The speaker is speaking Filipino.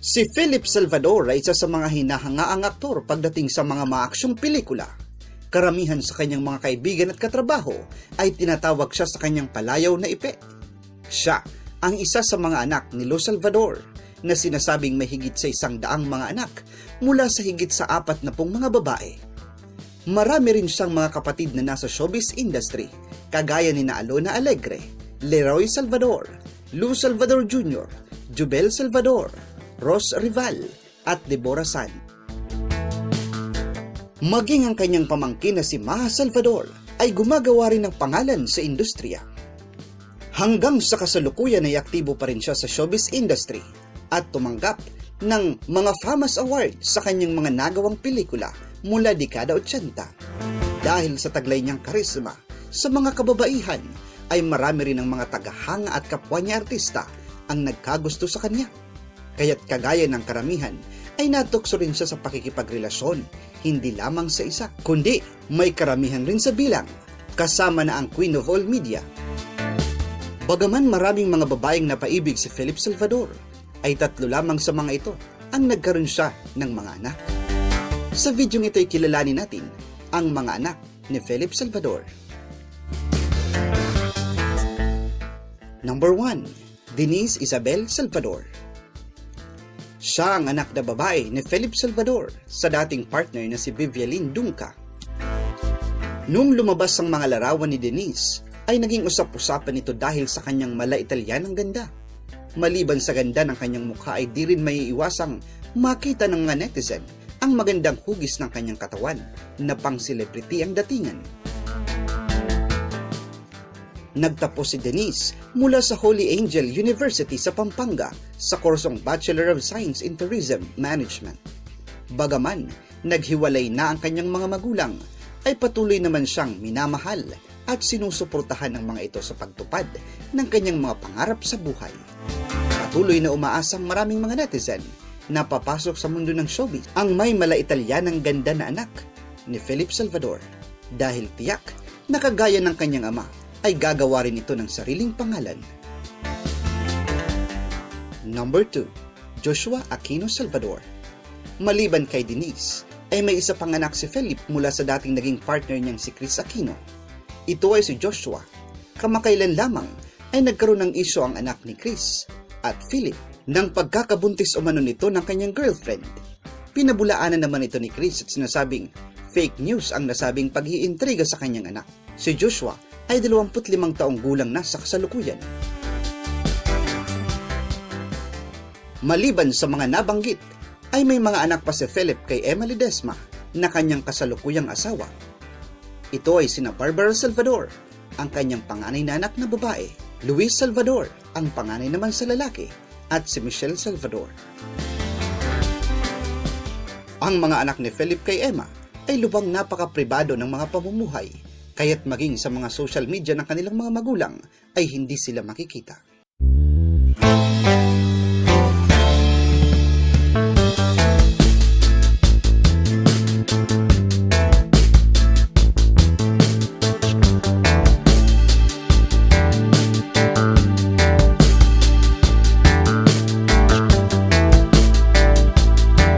Si Philip Salvador ay isa sa mga hinahangaang aktor pagdating sa mga maaksyong pelikula. Karamihan sa kanyang mga kaibigan at katrabaho ay tinatawag siya sa kanyang palayaw na ipe. Siya ang isa sa mga anak ni Lo Salvador na sinasabing may higit sa isang daang mga anak mula sa higit sa apat na pong mga babae. Marami rin siyang mga kapatid na nasa showbiz industry, kagaya ni na Alona Alegre, Leroy Salvador, Lou Salvador Jr., Jubel Salvador, Ross Rival, at Deborah San. Maging ang kanyang pamangkin na si Maha Salvador ay gumagawa rin ng pangalan sa industriya. Hanggang sa kasalukuyan ay aktibo pa rin siya sa showbiz industry at tumanggap ng mga famous award sa kanyang mga nagawang pelikula mula dekada 80. Dahil sa taglay niyang karisma sa mga kababaihan ay marami rin ang mga tagahanga at kapwa niya artista ang nagkagusto sa kanya. Kaya't kagaya ng karamihan ay natukso rin siya sa pakikipagrelasyon, hindi lamang sa isa, kundi may karamihan rin sa bilang, kasama na ang Queen of All Media. Bagaman maraming mga babaeng napaibig si Philip Salvador, ay tatlo lamang sa mga ito ang nagkaroon siya ng mga anak. Sa video ito ay kilalanin natin ang mga anak ni Philip Salvador. Number 1. Denise Isabel Salvador Siya ang anak na babae ni Philip Salvador sa dating partner na si Vivialin Dunca. Nung lumabas ang mga larawan ni Denise, ay naging usap-usapan ito dahil sa kanyang mala Italianang ganda. Maliban sa ganda ng kanyang mukha ay di rin may iwasang makita ng mga netizen ang magandang hugis ng kanyang katawan na pang celebrity ang datingan. Nagtapos si Denise mula sa Holy Angel University sa Pampanga sa kursong Bachelor of Science in Tourism Management. Bagaman naghiwalay na ang kanyang mga magulang, ay patuloy naman siyang minamahal at sinusuportahan ng mga ito sa pagtupad ng kanyang mga pangarap sa buhay. Patuloy na umaasang maraming mga netizen na papasok sa mundo ng showbiz ang may mala Italianang ganda na anak ni Philip Salvador dahil tiyak na kagaya ng kanyang ama ay gagawa rin ito ng sariling pangalan. Number 2. Joshua Aquino Salvador Maliban kay Denise, ay may isa pang anak si Philip mula sa dating naging partner niyang si Chris Aquino. Ito ay si Joshua. Kamakailan lamang ay nagkaroon ng isyo ang anak ni Chris at Philip ng pagkakabuntis umano nito ng kanyang girlfriend. Pinabulaanan naman ito ni Chris at sinasabing fake news ang nasabing pag-iintriga sa kanyang anak. Si Joshua ay 25 taong gulang na sa kasalukuyan. Maliban sa mga nabanggit, ay may mga anak pa si Philip kay Emily Desma na kanyang kasalukuyang asawa. Ito ay sina Barbara Salvador, ang kanyang panganay na anak na babae, Luis Salvador, ang panganay naman sa lalaki, at si Michelle Salvador. Ang mga anak ni Philip kay Emma ay lubang napaka-pribado ng mga pamumuhay, kaya't maging sa mga social media ng kanilang mga magulang ay hindi sila makikita.